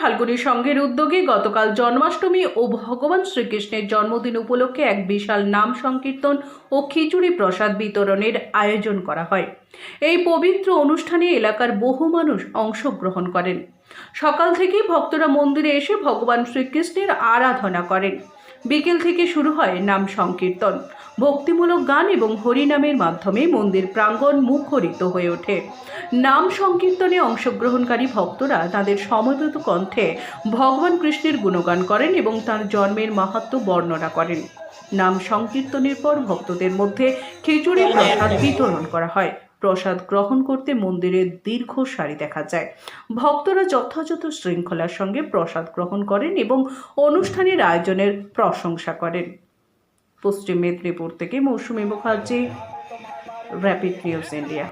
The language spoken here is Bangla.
ফাল্গুনী সংঘের উদ্যোগে গতকাল জন্মাষ্টমী ও ভগবান শ্রীকৃষ্ণের জন্মদিন উপলক্ষে এক বিশাল নাম সংকীর্তন ও খিচুড়ি প্রসাদ বিতরণের আয়োজন করা হয়। এই পবিত্র অনুষ্ঠানে এলাকার বহু মানুষ অংশগ্রহণ করেন। সকাল থেকেই ভক্তরা মন্দিরে এসে ভগবান শ্রীকৃষ্ণের আরাধনা করেন। বিকেল থেকে শুরু হয় নাম সংকীর্তন। ভক্তিমূলক গান এবং হরিনামের মাধ্যমে মন্দির প্রাঙ্গণ মুখরিত হয়ে ওঠে। নাম সংকীর্তনে অংশগ্রহণকারী ভক্তরা তাদের সমবেত কণ্ঠে ভগবান কৃষ্ণের গুণগান করেন এবং তার জন্মের মাহাত্ম্য বর্ণনা করেন। নাম সংকীর্তনের পর ভক্তদের মধ্যে খিচুড়ি প্রসাদ বিতরণ করা হয়। প্রসাদ গ্রহণ করতে মন্দিরের দীর্ঘ সারি দেখা যায়। ভক্তরা যথাযথ শৃঙ্খলার সঙ্গে প্রসাদ গ্রহণ করেন এবং অনুষ্ঠানের আয়োজনের প্রশংসা করেন। পশ্চিম মেদিনীপুর থেকে Mousumi Mukherjee Rapid News India